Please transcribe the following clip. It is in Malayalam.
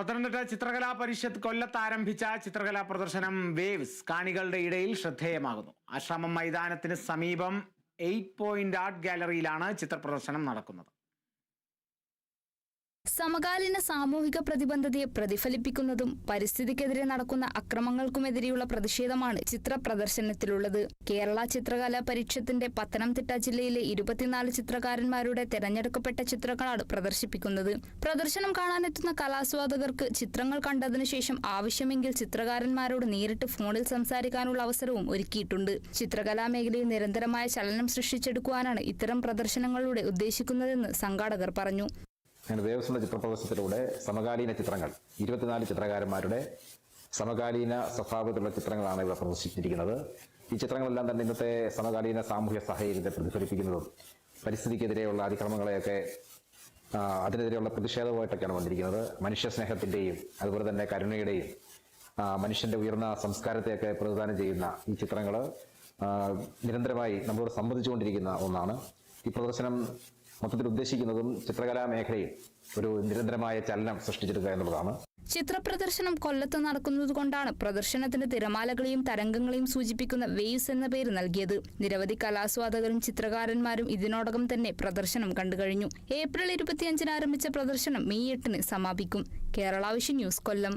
പത്തനംതിട്ട ചിത്രകലാ പരിഷത്ത് കൊല്ലത്ത് ആരംഭിച്ച ചിത്രകലാ പ്രദർശനം വേവ്സ് കാണികളുടെ ഇടയിൽ ശ്രദ്ധേയമാകുന്നു. ആശ്രമം മൈതാനത്തിന് സമീപം എയ്റ്റ് പോയിന്റ് ആർട്ട് ഗാലറിയിലാണ് ചിത്രപ്രദർശനം നടക്കുന്നത്. സമകാലീന സാമൂഹിക പ്രതിബന്ധതയെ പ്രതിഫലിപ്പിക്കുന്നതും പരിസ്ഥിതിക്കെതിരെ നടക്കുന്ന അക്രമങ്ങൾക്കുമെതിരെയുള്ള പ്രതിഷേധമാണ് ചിത്ര പ്രദർശനത്തിലുള്ളത് കേരള ചിത്രകലാ പരിഷത്തിന്റെ പത്തനംതിട്ട ജില്ലയിലെ ഇരുപത്തിനാല് ചിത്രകാരന്മാരുടെ തെരഞ്ഞെടുക്കപ്പെട്ട ചിത്രങ്ങളാണ് പ്രദർശിപ്പിക്കുന്നത്. പ്രദർശനം കാണാനെത്തുന്ന കലാസ്വാദകർക്ക് ചിത്രങ്ങൾ കണ്ടതിനു ശേഷം ആവശ്യമെങ്കിൽ ചിത്രകാരന്മാരോട് നേരിട്ട് ഫോണിൽ സംസാരിക്കാനുള്ള അവസരവും ഒരുക്കിയിട്ടുണ്ട്. ചിത്രകലാ മേഖലയിൽ നിരന്തരമായ ചലനം സൃഷ്ടിച്ചെടുക്കുവാനാണ് ഇത്തരം പ്രദർശനങ്ങളിലൂടെ ഉദ്ദേശിക്കുന്നതെന്ന് സംഘാടകർ പറഞ്ഞു. അങ്ങനെ ദേവസ്വം ചിത്രപ്രദർശനത്തിലൂടെ സമകാലീന ചിത്രങ്ങൾ ഇരുപത്തിനാല് ചിത്രകാരന്മാരുടെ സമകാലീന സ്വഭാവത്തിലുള്ള ചിത്രങ്ങളാണ് ഇവിടെ പ്രദർശിപ്പിച്ചിരിക്കുന്നത്. ഈ ചിത്രങ്ങളെല്ലാം തന്നെ ഇന്നത്തെ സമകാലീന സാമൂഹ്യ സാഹചര്യത്തെ പ്രതിഫലിപ്പിക്കുന്നതും പരിസ്ഥിതിക്കെതിരെയുള്ള അതിക്രമങ്ങളെയൊക്കെ അതിനെതിരെയുള്ള പ്രതിഷേധവുമായിട്ടൊക്കെയാണ് വന്നിരിക്കുന്നത്. മനുഷ്യ സ്നേഹത്തിന്റെയും അതുപോലെ തന്നെ കരുണയുടെയും മനുഷ്യന്റെ ഉയർന്ന സംസ്കാരത്തെയൊക്കെ പ്രതിദാനം ചെയ്യുന്ന ഈ ചിത്രങ്ങൾ നിരന്തരമായി നമ്മളോട് സംബന്ധിച്ചുകൊണ്ടിരിക്കുന്ന ഒന്നാണ്. ഈ പ്രദർശനം മൊത്തത്തിൽ ഉദ്ദേശിക്കുന്നതും ചിത്രകലാ മേഖലയിൽ ഒരു നിരന്തരമായ ചലനം സൃഷ്ടിച്ചെടുക്കുക എന്നുള്ളതാണ്. ചിത്രപ്രദർശനം കൊല്ലത്ത് നടക്കുന്നത് കൊണ്ടാണ് പ്രദർശനത്തിന് തിരമാലകളെയും തരംഗങ്ങളെയും സൂചിപ്പിക്കുന്ന വേവ്സ് എന്ന പേര് നൽകിയത്. നിരവധി കലാസ്വാദകരും ചിത്രകാരന്മാരും ഇതിനോടകം തന്നെ പ്രദർശനം കണ്ടുകഴിഞ്ഞു ഏപ്രിൽ ഇരുപത്തിയഞ്ചിന് ആരംഭിച്ച പ്രദർശനം മെയ് എട്ടിന് സമാപിക്കും. Kerala vision news Kollam.